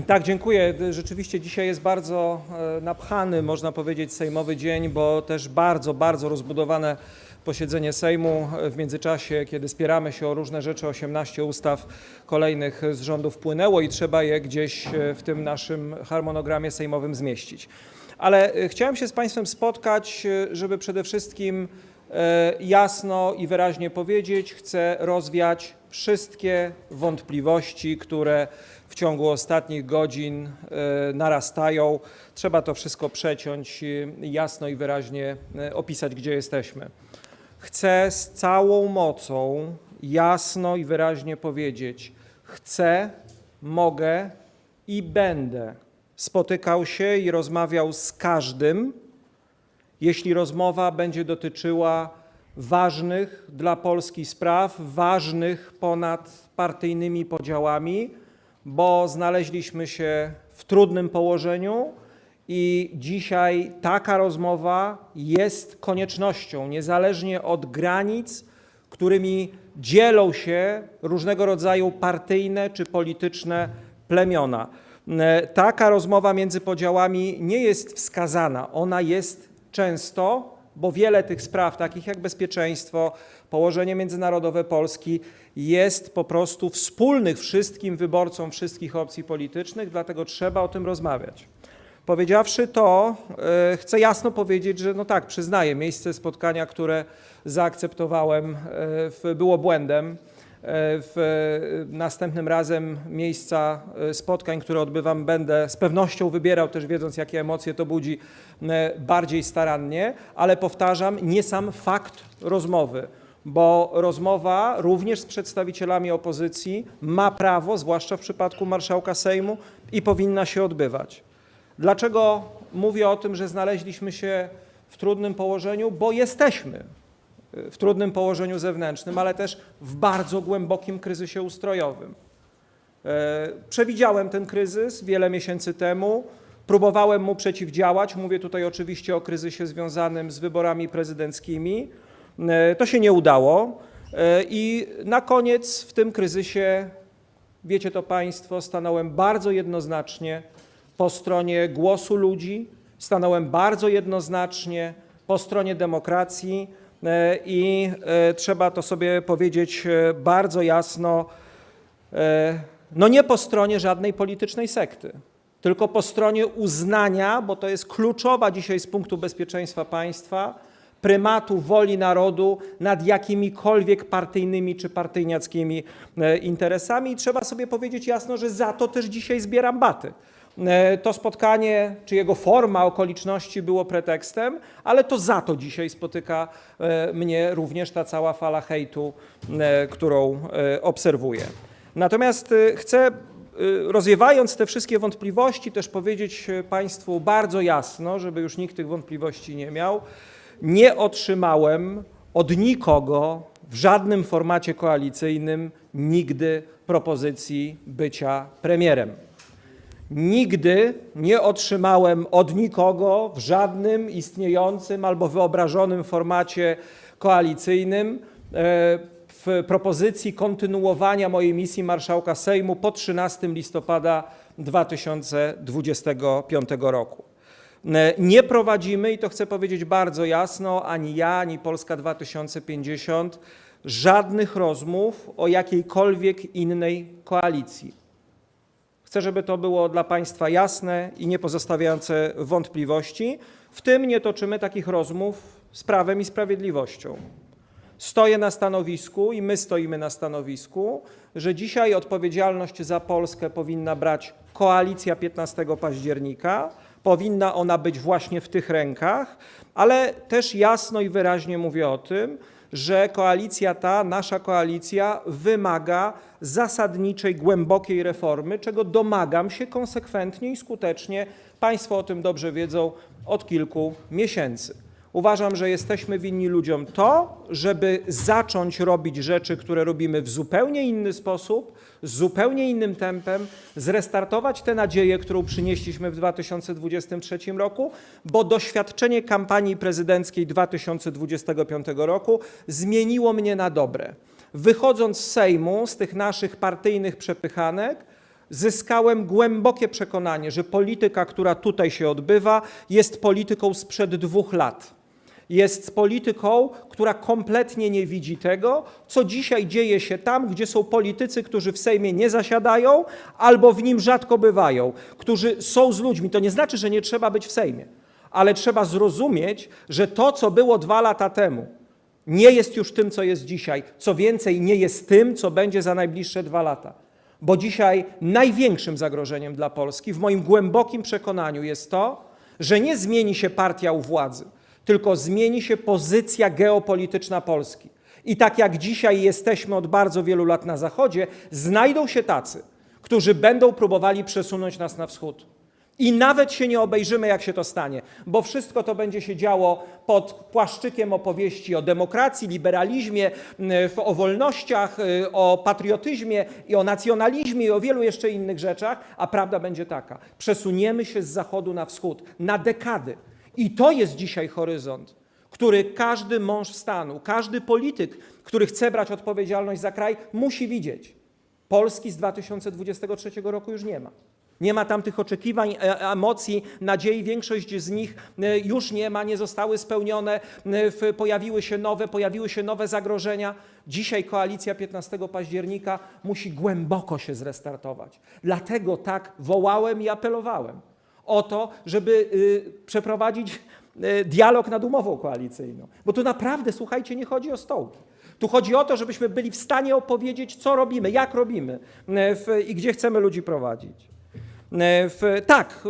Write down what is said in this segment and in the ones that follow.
Tak, dziękuję. Rzeczywiście dzisiaj jest bardzo e, napchany, można powiedzieć, sejmowy dzień, bo też bardzo, bardzo rozbudowane posiedzenie Sejmu. W międzyczasie, kiedy spieramy się o różne rzeczy, 18 ustaw kolejnych z rządu wpłynęło i trzeba je gdzieś e, w tym naszym harmonogramie sejmowym zmieścić. Ale e, chciałem się z Państwem spotkać, żeby przede wszystkim jasno i wyraźnie powiedzieć, chcę rozwiać wszystkie wątpliwości, które ciągu ostatnich godzin e, narastają. Trzeba to wszystko przeciąć, jasno i wyraźnie e, opisać, gdzie jesteśmy. Chcę z całą mocą jasno i wyraźnie powiedzieć: chcę, mogę i będę spotykał się i rozmawiał z każdym, jeśli rozmowa będzie dotyczyła ważnych dla Polski spraw, ważnych ponad partyjnymi podziałami, bo znaleźliśmy się w trudnym położeniu i dzisiaj taka rozmowa jest koniecznością, niezależnie od granic, którymi dzielą się różnego rodzaju partyjne czy polityczne plemiona. E, Taka rozmowa między podziałami nie jest wskazana, ona jest często, bo wiele tych spraw, takich jak bezpieczeństwo, położenie międzynarodowe Polski, jest po prostu wspólnych wszystkim wyborcom wszystkich opcji politycznych, dlatego trzeba o tym rozmawiać. Powiedziawszy to, e, chcę jasno powiedzieć, że no tak, przyznaję, miejsce spotkania, które zaakceptowałem, e, było błędem. W następnym razem miejsca e, spotkań, które odbywam, będę z pewnością wybierał, też wiedząc, jakie emocje to budzi, e, bardziej starannie, ale powtarzam, nie sam fakt rozmowy, bo rozmowa również z przedstawicielami opozycji ma prawo, zwłaszcza w przypadku marszałka Sejmu, i powinna się odbywać. Dlaczego mówię o tym, że znaleźliśmy się w trudnym położeniu? Bo jesteśmy w trudnym położeniu zewnętrznym, ale też w bardzo głębokim kryzysie ustrojowym. E, Przewidziałem ten kryzys wiele miesięcy temu, próbowałem mu przeciwdziałać. Mówię tutaj oczywiście o kryzysie związanym z wyborami prezydenckimi. E, To się nie udało E, i na koniec w tym kryzysie, wiecie to Państwo, stanąłem bardzo jednoznacznie po stronie głosu ludzi, stanąłem bardzo jednoznacznie po stronie demokracji i e, trzeba to sobie powiedzieć e, bardzo jasno, e, no nie po stronie żadnej politycznej sekty, tylko po stronie uznania, bo to jest kluczowa dzisiaj z punktu bezpieczeństwa państwa, prymatu woli narodu nad jakimikolwiek partyjnymi czy partyjniackimi e, interesami. I trzeba sobie powiedzieć jasno, że za to też dzisiaj zbieram baty. E, To spotkanie, czy jego forma, okoliczności było pretekstem, ale to za to dzisiaj spotyka e, mnie również ta cała fala hejtu, e, którą obserwuję. Natomiast chcę, rozwiewając te wszystkie wątpliwości, też powiedzieć Państwu bardzo jasno, żeby już nikt tych wątpliwości nie miał, nie otrzymałem od nikogo w żadnym formacie koalicyjnym nigdy propozycji bycia premierem. Nigdy nie otrzymałem od nikogo w żadnym istniejącym albo wyobrażonym formacie koalicyjnym e, w propozycji kontynuowania mojej misji marszałka Sejmu po 13 listopada 2025 roku. E, Nie prowadzimy, i to chcę powiedzieć bardzo jasno, ani ja, ani Polska 2050, żadnych rozmów o jakiejkolwiek innej koalicji. Chcę, żeby to było dla Państwa jasne i nie pozostawiające wątpliwości. W tym nie toczymy takich rozmów z prawem i sprawiedliwością. Stoję na stanowisku i my stoimy na stanowisku, że dzisiaj odpowiedzialność za Polskę powinna brać koalicja 15 października. Powinna ona być właśnie w tych rękach, ale też jasno i wyraźnie mówię o tym, że koalicja ta, nasza koalicja, wymaga zasadniczej, głębokiej reformy, czego domagam się konsekwentnie i skutecznie. Państwo o tym dobrze wiedzą od kilku miesięcy. Uważam, że jesteśmy winni ludziom to, żeby zacząć robić rzeczy, które robimy w zupełnie inny sposób, z zupełnie innym tempem, zrestartować tę nadzieję, którą przynieśliśmy w 2023 roku, bo doświadczenie kampanii prezydenckiej 2025 roku zmieniło mnie na dobre. Wychodząc z Sejmu, z tych naszych partyjnych przepychanek, zyskałem głębokie przekonanie, że polityka, która tutaj się odbywa, jest polityką sprzed dwóch lat. Jest polityką, która kompletnie nie widzi tego, co dzisiaj dzieje się tam, gdzie są politycy, którzy w Sejmie nie zasiadają albo w nim rzadko bywają, którzy są z ludźmi. To nie znaczy, że nie trzeba być w Sejmie, ale trzeba zrozumieć, że to, co było dwa lata temu, nie jest już tym, co jest dzisiaj. Co więcej, nie jest tym, co będzie za najbliższe dwa lata. Bo dzisiaj największym zagrożeniem dla Polski, w moim głębokim przekonaniu, jest to, że nie zmieni się partia u władzy, tylko zmieni się pozycja geopolityczna Polski. I tak jak dzisiaj jesteśmy od bardzo wielu lat na Zachodzie, znajdą się tacy, którzy będą próbowali przesunąć nas na wschód. I nawet się nie obejrzymy, jak się to stanie, bo wszystko to będzie się działo pod płaszczykiem opowieści o demokracji, liberalizmie, o wolnościach, y, o patriotyzmie i o nacjonalizmie i o wielu jeszcze innych rzeczach, a prawda będzie taka. Przesuniemy się z zachodu na wschód na dekady. I to jest dzisiaj horyzont, który każdy mąż stanu, każdy polityk, który chce brać odpowiedzialność za kraj, musi widzieć. Polski z 2023 roku już nie ma. Nie ma tam tych oczekiwań, e, emocji, nadziei. Większość z nich e, już nie ma, nie zostały spełnione. e, Pojawiły się nowe, pojawiły się nowe zagrożenia. Dzisiaj koalicja 15 października musi głęboko się zrestartować. Dlatego tak wołałem i apelowałem o to, żeby y, przeprowadzić y, dialog nad umową koalicyjną. Bo tu naprawdę, słuchajcie, nie chodzi o stołki. Tu chodzi o to, żebyśmy byli w stanie opowiedzieć, co robimy, jak robimy y, i gdzie chcemy ludzi prowadzić. W, tak,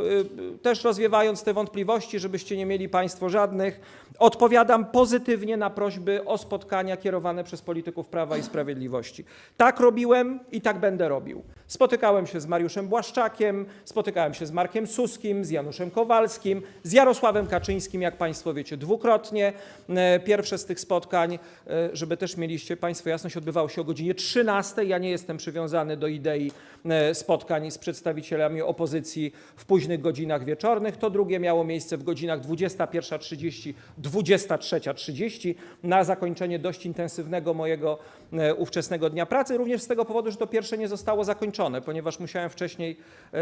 też rozwiewając te wątpliwości, żebyście nie mieli Państwo żadnych, odpowiadam pozytywnie na prośby o spotkania kierowane przez polityków Prawa i Sprawiedliwości. Tak robiłem i tak będę robił. Spotykałem się z Mariuszem Błaszczakiem, spotykałem się z Markiem Suskim, z Januszem Kowalskim, z Jarosławem Kaczyńskim, jak Państwo wiecie, dwukrotnie. E, Pierwsze z tych spotkań, e, żeby też mieliście Państwo jasność, odbywało się o godzinie 13. Ja nie jestem przywiązany do idei e, spotkań z przedstawicielami opozycji w późnych godzinach wieczornych. To drugie miało miejsce w godzinach 21.30, 23.30 na zakończenie dość intensywnego mojego e, ówczesnego dnia pracy. Również z tego powodu, że to pierwsze nie zostało zakończone, ponieważ musiałem wcześniej e,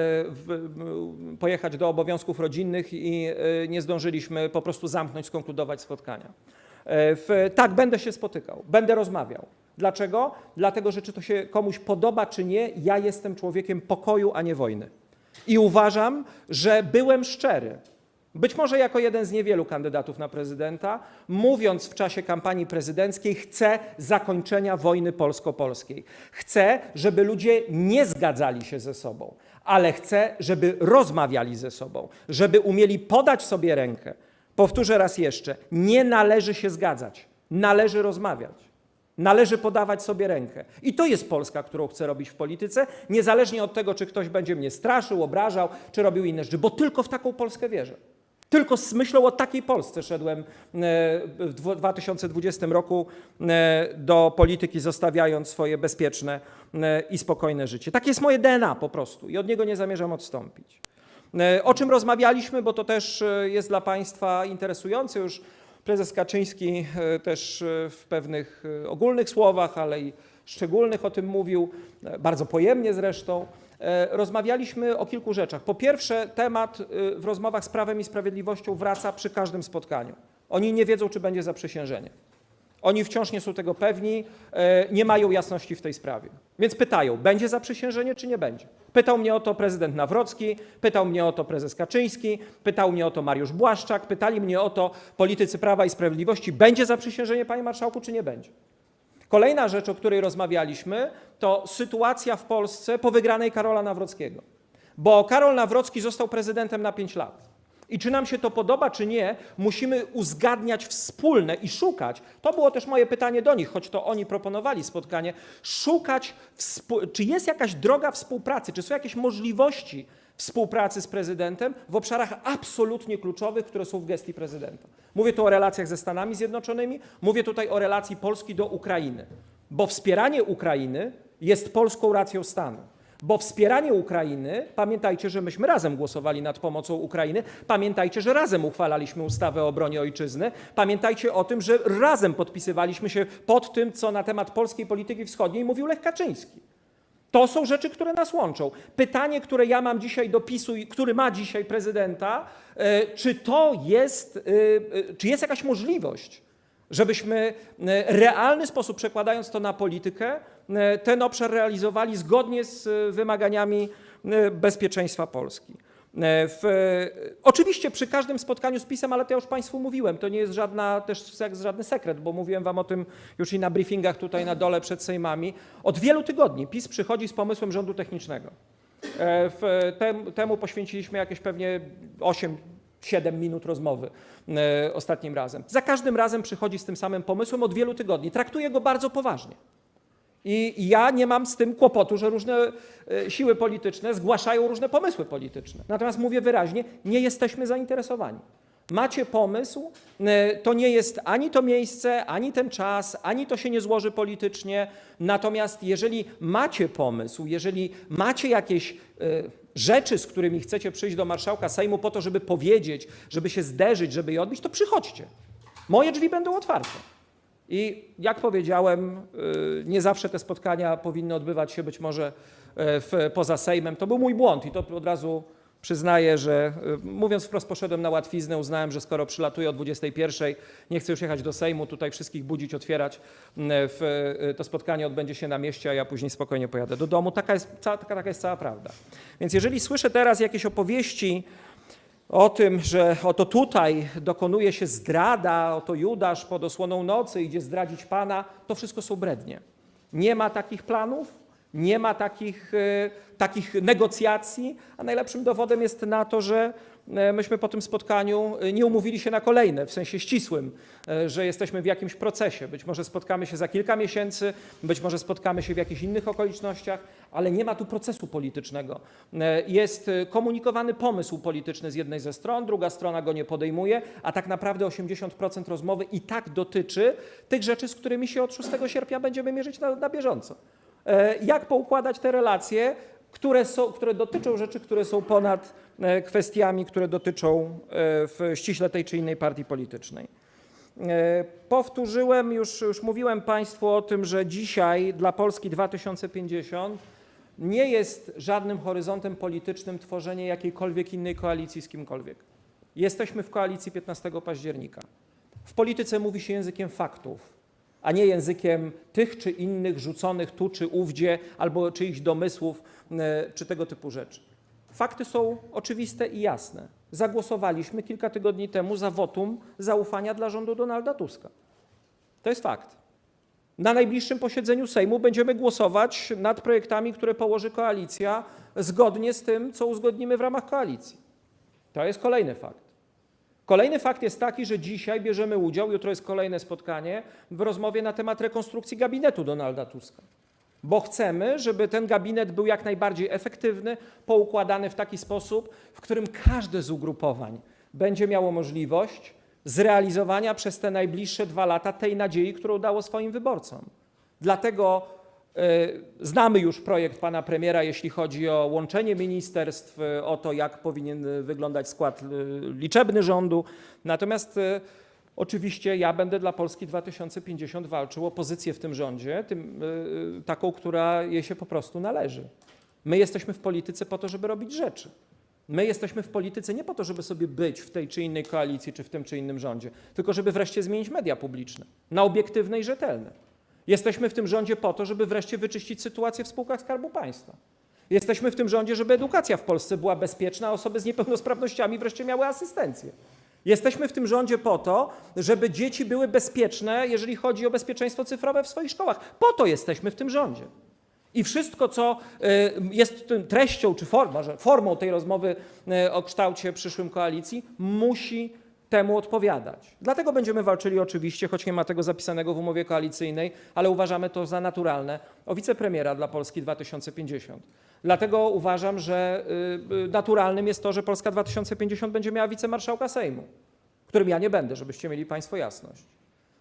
pojechać do obowiązków rodzinnych i e, nie zdążyliśmy po prostu zamknąć, skonkludować spotkania. W, tak, będę się spotykał, będę rozmawiał. Dlaczego? Dlatego, że czy to się komuś podoba, czy nie, ja jestem człowiekiem pokoju, a nie wojny. I uważam, że byłem szczery. Być może jako jeden z niewielu kandydatów na prezydenta, mówiąc w czasie kampanii prezydenckiej, chcę zakończenia wojny polsko-polskiej. Chcę, żeby ludzie nie zgadzali się ze sobą, ale chcę, żeby rozmawiali ze sobą, żeby umieli podać sobie rękę. Powtórzę raz jeszcze: nie należy się zgadzać, należy rozmawiać. Należy podawać sobie rękę. I to jest Polska, którą chcę robić w polityce, niezależnie od tego, czy ktoś będzie mnie straszył, obrażał, czy robił inne rzeczy, bo tylko w taką Polskę wierzę. Tylko z myślą o takiej Polsce szedłem e, w dwu- 2020 roku e, do polityki, zostawiając swoje bezpieczne e, i spokojne życie. Takie jest moje DNA po prostu i od niego nie zamierzam odstąpić. O czym rozmawialiśmy, bo to też jest dla Państwa interesujące. Już prezes Kaczyński też w pewnych ogólnych słowach, ale i szczególnych o tym mówił, bardzo pojemnie zresztą. E, Rozmawialiśmy o kilku rzeczach. Po pierwsze, temat e, w rozmowach z Prawem i Sprawiedliwością wraca przy każdym spotkaniu. Oni nie wiedzą, czy będzie zaprzysiężenie. Oni wciąż nie są tego pewni, e, nie mają jasności w tej sprawie. Więc pytają, będzie zaprzysiężenie czy nie będzie? Pytał mnie o to prezydent Nawrocki, pytał mnie o to prezes Kaczyński, pytał mnie o to Mariusz Błaszczak, pytali mnie o to politycy Prawa i Sprawiedliwości, będzie zaprzysiężenie, panie marszałku, czy nie będzie? Kolejna rzecz, o której rozmawialiśmy, to sytuacja w Polsce po wygranej Karola Nawrockiego. Bo Karol Nawrocki został prezydentem na 5 lat. I czy nam się to podoba, czy nie, musimy uzgadniać wspólne i szukać. To było też moje pytanie do nich, choć to oni proponowali spotkanie. Szukać, czy jest jakaś droga współpracy, czy są jakieś możliwości współpracy z prezydentem w obszarach absolutnie kluczowych, które są w gestii prezydenta. Mówię tu o relacjach ze Stanami Zjednoczonymi, mówię tutaj o relacji Polski do Ukrainy, bo wspieranie Ukrainy jest polską racją stanu. Bo wspieranie Ukrainy, pamiętajcie, że myśmy razem głosowali nad pomocą Ukrainy, pamiętajcie, że razem uchwalaliśmy ustawę o obronie ojczyzny, pamiętajcie o tym, że razem podpisywaliśmy się pod tym, co na temat polskiej polityki wschodniej mówił Lech Kaczyński. To są rzeczy, które nas łączą. Pytanie, które ja mam dzisiaj do PiSu, i który ma dzisiaj prezydenta, e, czy to jest, e, e, czy jest jakaś możliwość, żebyśmy realny sposób, przekładając to na politykę, ten obszar realizowali zgodnie z wymaganiami bezpieczeństwa Polski. E, W, oczywiście przy każdym spotkaniu z PiSem, ale to ja już Państwu mówiłem, to nie jest żadna, też żaden sekret, bo mówiłem Wam o tym już i na briefingach tutaj na dole przed Sejmami. Od wielu tygodni PiS przychodzi z pomysłem rządu technicznego. E, W, tem, temu poświęciliśmy jakieś pewnie 8-7 minut rozmowy e, ostatnim razem. Za każdym razem przychodzi z tym samym pomysłem od wielu tygodni. Traktuje go bardzo poważnie. I ja nie mam z tym kłopotu, że różne e, siły polityczne zgłaszają różne pomysły polityczne. Natomiast mówię wyraźnie, nie jesteśmy zainteresowani. Macie pomysł, e, to nie jest ani to miejsce, ani ten czas, ani to się nie złoży politycznie. Natomiast jeżeli macie pomysł, jeżeli macie jakieś e, rzeczy, z którymi chcecie przyjść do marszałka Sejmu po to, żeby powiedzieć, żeby się zderzyć, żeby je odbić, to przychodźcie. Moje drzwi będą otwarte. I jak powiedziałem, y, nie zawsze te spotkania powinny odbywać się być może e, w, poza Sejmem. To był mój błąd i to od razu przyznaję, że y, mówiąc wprost, poszedłem na łatwiznę. Uznałem, że skoro przylatuję o 21, nie chcę już jechać do Sejmu, tutaj wszystkich budzić, otwierać. y, W, y, to spotkanie odbędzie się na mieście, a ja później spokojnie pojadę do domu. Taka jest, taka, taka jest cała prawda. Więc jeżeli słyszę teraz jakieś opowieści, o tym, że oto tutaj dokonuje się zdrada, oto Judasz pod osłoną nocy idzie zdradzić Pana, to wszystko są brednie. Nie ma takich planów, nie ma takich, e, takich negocjacji, a najlepszym dowodem jest na to, że e, myśmy po tym spotkaniu e, nie umówili się na kolejne, w sensie ścisłym, że jesteśmy w jakimś procesie. Być może spotkamy się za kilka miesięcy, być może spotkamy się w jakichś innych okolicznościach, ale nie ma tu procesu politycznego. Jest komunikowany pomysł polityczny z jednej ze stron, druga strona go nie podejmuje, a tak naprawdę 80% rozmowy i tak dotyczy tych rzeczy, z którymi się od 6 sierpnia będziemy mierzyć na, na bieżąco. E, Jak poukładać te relacje, które, są, które dotyczą rzeczy, które są ponad e, kwestiami, które dotyczą e, w ściśle tej czy innej partii politycznej. Powtórzyłem, już, już mówiłem Państwu o tym, że dzisiaj dla Polski 2050 nie jest żadnym horyzontem politycznym tworzenie jakiejkolwiek innej koalicji z kimkolwiek. Jesteśmy w koalicji 15 października. W polityce mówi się językiem faktów, a nie językiem tych czy innych rzuconych tu czy ówdzie, albo czyichś domysłów, e, czy tego typu rzeczy. Fakty są oczywiste i jasne. Zagłosowaliśmy kilka tygodni temu za wotum zaufania dla rządu Donalda Tuska. To jest fakt. Na najbliższym posiedzeniu Sejmu będziemy głosować nad projektami, które położy koalicja, zgodnie z tym, co uzgodnimy w ramach koalicji. To jest kolejny fakt. Kolejny fakt jest taki, że dzisiaj bierzemy udział, jutro jest kolejne spotkanie, w rozmowie na temat rekonstrukcji gabinetu Donalda Tuska. Bo chcemy, żeby ten gabinet był jak najbardziej efektywny, poukładany w taki sposób, w którym każde z ugrupowań będzie miało możliwość zrealizowania przez te najbliższe dwa lata tej nadziei, którą dało swoim wyborcom. Dlatego znamy już projekt pana premiera, jeśli chodzi o łączenie ministerstw, e, o to, jak powinien e, wyglądać skład e, liczebny rządu. Natomiast e, oczywiście ja będę dla Polski 2050 walczył o pozycję w tym rządzie, tym, e, taką, która jej się po prostu należy. My jesteśmy w polityce po to, żeby robić rzeczy. My jesteśmy w polityce nie po to, żeby sobie być w tej czy innej koalicji, czy w tym czy innym rządzie, tylko żeby wreszcie zmienić media publiczne na obiektywne i rzetelne. Jesteśmy w tym rządzie po to, żeby wreszcie wyczyścić sytuację w spółkach Skarbu Państwa. Jesteśmy w tym rządzie, żeby edukacja w Polsce była bezpieczna, a osoby z niepełnosprawnościami wreszcie miały asystencję. Jesteśmy w tym rządzie po to, żeby dzieci były bezpieczne, jeżeli chodzi o bezpieczeństwo cyfrowe w swoich szkołach. Po to jesteśmy w tym rządzie. I wszystko, co y, jest treścią czy formą, może formą tej rozmowy y, o kształcie przyszłym koalicji, musi temu odpowiadać. Dlatego będziemy walczyli oczywiście, choć nie ma tego zapisanego w umowie koalicyjnej, ale uważamy to za naturalne, o wicepremiera dla Polski 2050. Dlatego uważam, że y, y, naturalnym jest to, że Polska 2050 będzie miała wicemarszałka Sejmu, którym ja nie będę, żebyście mieli Państwo jasność.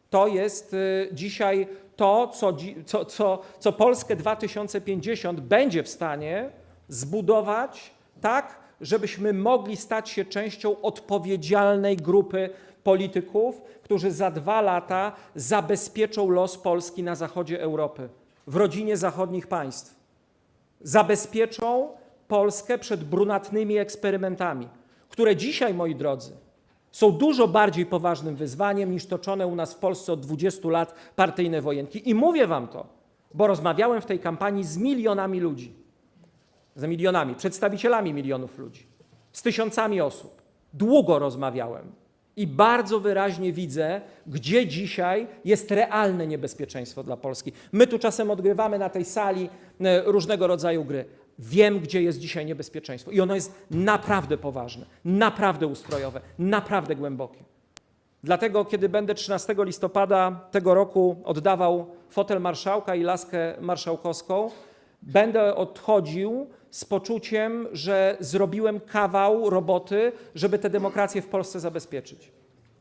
To jest y, dzisiaj to, co, co, co, co Polskę 2050 będzie w stanie zbudować tak, żebyśmy mogli stać się częścią odpowiedzialnej grupy polityków, którzy za dwa lata zabezpieczą los Polski na zachodzie Europy, w rodzinie zachodnich państw. zabezpieczą Polskę przed brunatnymi eksperymentami, które dzisiaj, moi drodzy, są dużo bardziej poważnym wyzwaniem niż toczone u nas w Polsce od 20 lat partyjne wojenki. I mówię wam to, bo rozmawiałem w tej kampanii z milionami ludzi, z milionami, przedstawicielami milionów ludzi, z tysiącami osób. Długo rozmawiałem i bardzo wyraźnie widzę, gdzie dzisiaj jest realne niebezpieczeństwo dla Polski. My tu czasem odgrywamy na tej sali e, różnego rodzaju gry. Wiem, gdzie jest dzisiaj niebezpieczeństwo i ono jest naprawdę poważne, naprawdę ustrojowe, naprawdę głębokie. Dlatego, kiedy będę 13 listopada tego roku oddawał fotel marszałka i laskę marszałkowską, będę odchodził z poczuciem, że zrobiłem kawał roboty, żeby tę demokrację w Polsce zabezpieczyć.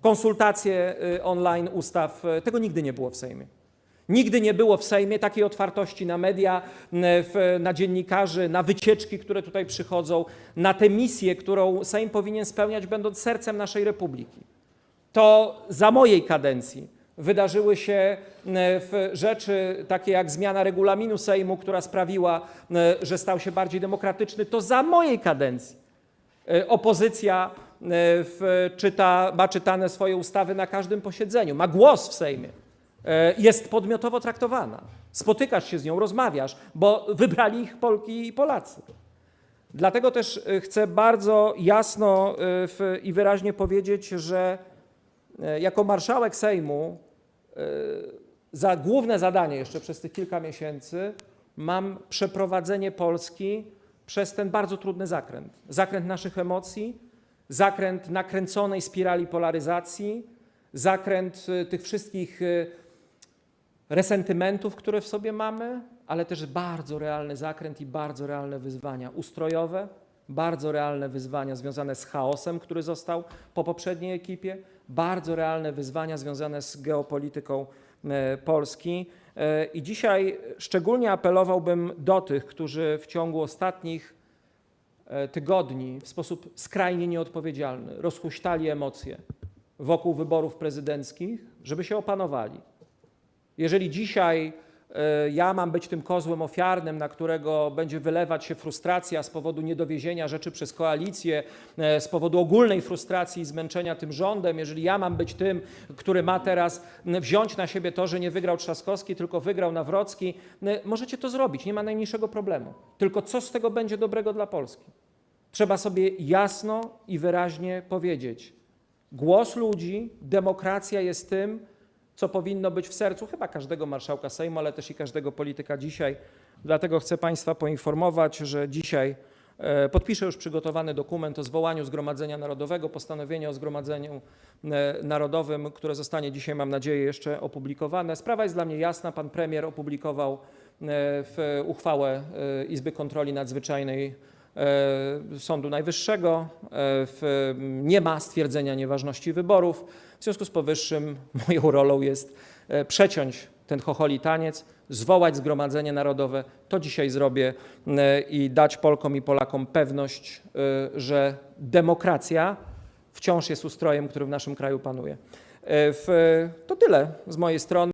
Konsultacje y, online ustaw, y, tego nigdy nie było w Sejmie. Nigdy nie było w Sejmie takiej otwartości na media, na dziennikarzy, na wycieczki, które tutaj przychodzą, na tę misję, którą Sejm powinien spełniać, będąc sercem naszej republiki to za mojej kadencji wydarzyły się e, rzeczy takie jak zmiana regulaminu Sejmu, która sprawiła, e, że stał się bardziej demokratyczny. To za mojej kadencji e, opozycja czyta, ma czytane swoje ustawy na każdym posiedzeniu, ma głos w Sejmie, jest podmiotowo traktowana. Spotykasz się z nią, rozmawiasz, bo wybrali ich Polki i Polacy. Dlatego też chcę bardzo jasno i wyraźnie powiedzieć, że jako marszałek Sejmu za główne zadanie jeszcze przez tych kilka miesięcy mam przeprowadzenie Polski przez ten bardzo trudny zakręt. Zakręt naszych emocji, zakręt nakręconej spirali polaryzacji, zakręt e, tych wszystkich e, resentymentów, które w sobie mamy, ale też bardzo realny zakręt i bardzo realne wyzwania ustrojowe, bardzo realne wyzwania związane z chaosem, który został po poprzedniej ekipie, bardzo realne wyzwania związane z geopolityką e, Polski. E, I dzisiaj szczególnie apelowałbym do tych, którzy w ciągu ostatnich e, tygodni w sposób skrajnie nieodpowiedzialny rozhuśtali emocje wokół wyborów prezydenckich, żeby się opanowali. Jeżeli dzisiaj ja mam być tym kozłem ofiarnym, na którego będzie wylewać się frustracja z powodu niedowiezienia rzeczy przez koalicję, e, z powodu ogólnej frustracji i zmęczenia tym rządem, jeżeli ja mam być tym, który ma teraz wziąć na siebie to, że nie wygrał Trzaskowski, tylko wygrał Nawrocki, możecie to zrobić, nie ma najmniejszego problemu. Tylko co z tego będzie dobrego dla Polski? Trzeba sobie jasno i wyraźnie powiedzieć: głos ludzi, demokracja jest tym, co powinno być w sercu chyba każdego marszałka Sejmu, ale też i każdego polityka dzisiaj. Dlatego chcę Państwa poinformować, że dzisiaj e, podpiszę już przygotowany dokument o zwołaniu Zgromadzenia Narodowego, postanowienie o Zgromadzeniu e, Narodowym, które zostanie dzisiaj, mam nadzieję, jeszcze opublikowane. Sprawa jest dla mnie jasna. Pan premier opublikował e, w uchwałę Izby Kontroli Nadzwyczajnej Sądu Najwyższego. E, nie ma stwierdzenia nieważności wyborów. W związku z powyższym moją rolą jest e, przeciąć ten chocholi taniec, zwołać Zgromadzenie Narodowe. To dzisiaj zrobię e, i dać Polkom i Polakom pewność, e, że demokracja wciąż jest ustrojem, który w naszym kraju panuje. E, To tyle z mojej strony.